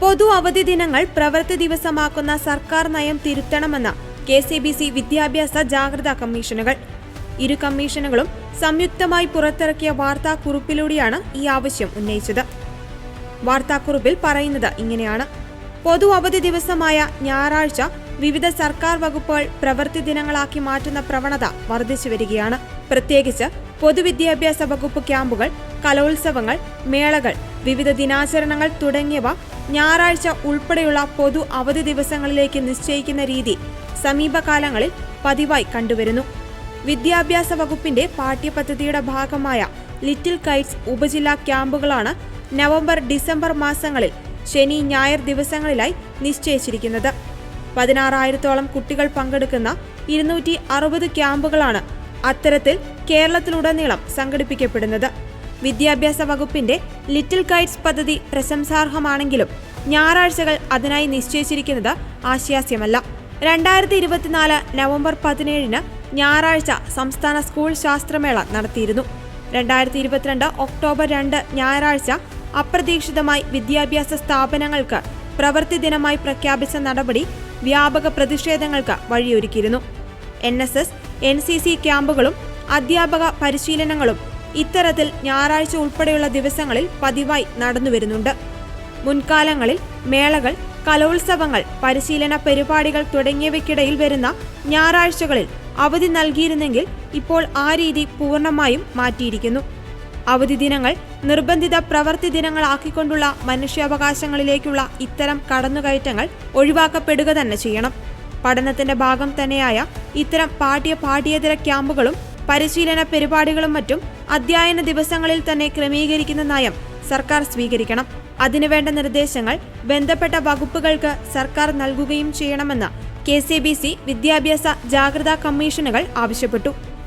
പൊതു അവധി ദിനങ്ങൾ പ്രവൃത്തി ദിവസമാക്കുന്ന സർക്കാർ നയം തിരുത്തണമെന്ന കെ സി ബി സി വിദ്യാഭ്യാസ ജാഗ്രതാ കമ്മീഷനുകൾ. ഇരു കമ്മീഷനുകളും സംയുക്തമായി പുറത്തിറക്കിയ വാർത്താക്കുറിപ്പിലൂടെയാണ് ഈ ആവശ്യം ഉന്നയിച്ചത്. വാർത്താക്കുറിപ്പിൽ പറയുന്നത് ഇങ്ങനെയാണ്. പൊതു അവധി ദിവസമായ ഞായറാഴ്ച വിവിധ സർക്കാർ വകുപ്പുകൾ പ്രവൃത്തി ദിനങ്ങളാക്കി മാറ്റുന്ന പ്രവണത വർദ്ധിച്ചു വരികയാണ് പ്രത്യേകിച്ച് പൊതുവിദ്യാഭ്യാസ വകുപ്പ് ക്യാമ്പുകൾ കലോത്സവങ്ങൾ മേളകൾ വിവിധ ദിനാചരണങ്ങൾ തുടങ്ങിയവ ഞായറാഴ്ച ഉൾപ്പെടെയുള്ള പൊതു അവധി ദിവസങ്ങളിലേക്ക് നിശ്ചയിക്കുന്ന രീതി സമീപകാലങ്ങളിൽ പതിവായി കണ്ടുവരുന്നു. വിദ്യാഭ്യാസ വകുപ്പിന്റെ പാഠ്യപദ്ധതിയുടെ ഭാഗമായ ലിറ്റിൽ കൈറ്റ്സ് ഉപജില്ലാ ക്യാമ്പുകളാണ് നവംബർ ഡിസംബർ മാസങ്ങളിൽ ശനി ഞായർ ദിവസങ്ങളിലായി നിശ്ചയിച്ചിരിക്കുന്നത്. പതിനാറായിരത്തോളം കുട്ടികൾ പങ്കെടുക്കുന്ന ഇരുന്നൂറ്റി അറുപത് ക്യാമ്പുകളാണ് അത്തരത്തിൽ കേരളത്തിലുടനീളം സംഘടിപ്പിക്കപ്പെടുന്നത്. വിദ്യാഭ്യാസ വകുപ്പിന്റെ ലിറ്റിൽ കൈറ്റ്സ് പദ്ധതി പ്രശംസാർഹമാണെങ്കിലും ഞായറാഴ്ചകൾ അതിനായി നിശ്ചയിച്ചിരിക്കുന്നത് ആശ്വാസ്യമല്ല രണ്ടായിരത്തി ഇരുപത്തിനാല് നവംബർ പതിനേഴിന് ഞായറാഴ്ച സംസ്ഥാന സ്കൂൾ ശാസ്ത്രമേള നടത്തിയിരുന്നു. രണ്ടായിരത്തി ഇരുപത്തിരണ്ട് ഒക്ടോബർ രണ്ട് ഞായറാഴ്ച അപ്രതീക്ഷിതമായി വിദ്യാഭ്യാസ സ്ഥാപനങ്ങൾക്ക് പ്രവൃത്തി ദിനമായി പ്രഖ്യാപിച്ച നടപടി വ്യാപക പ്രതിഷേധങ്ങൾക്ക് വഴിയൊരുക്കിയിരുന്നു. N S S N C C ക്യാമ്പുകളും അധ്യാപക പരിശീലനങ്ങളും ഇത്തരത്തിൽ ഞായറാഴ്ച ഉൾപ്പെടെയുള്ള ദിവസങ്ങളിൽ പതിവായി നടന്നുവരുന്നുണ്ട് മുൻകാലങ്ങളിൽ മേളകൾ കലോത്സവങ്ങൾ പരിശീലന പരിപാടികൾ തുടങ്ങിയവയ്ക്കിടയിൽ വരുന്ന ഞായറാഴ്ചകളിൽ അവധി നൽകിയിരുന്നെങ്കിൽ ഇപ്പോൾ ആ രീതി പൂർണമായും മാറ്റിയിരിക്കുന്നു. അവധി ദിനങ്ങൾ നിർബന്ധിത പ്രവൃത്തി ദിനങ്ങളാക്കിക്കൊണ്ടുള്ള മനുഷ്യാവകാശങ്ങളിലേക്കുള്ള ഇത്തരം കടന്നുകയറ്റങ്ങൾ ഒഴിവാക്കപ്പെടുക തന്നെ ചെയ്യണം. പഠനത്തിന്റെ ഭാഗം തന്നെയായ ഇത്തരം പാഠ്യ പാഠ്യേതര ക്യാമ്പുകളും പരിശീലന പരിപാടികളും മറ്റും അധ്യയന ദിവസങ്ങളിൽ തന്നെ ക്രമീകരിക്കുന്ന നയം സർക്കാർ സ്വീകരിക്കണം. അതിനുവേണ്ട നിർദ്ദേശങ്ങൾ ബന്ധപ്പെട്ട വകുപ്പുകൾക്ക് സർക്കാർ നൽകുകയും ചെയ്യണമെന്ന് കെ വിദ്യാഭ്യാസ ജാഗ്രതാ കമ്മീഷനുകൾ ആവശ്യപ്പെട്ടു.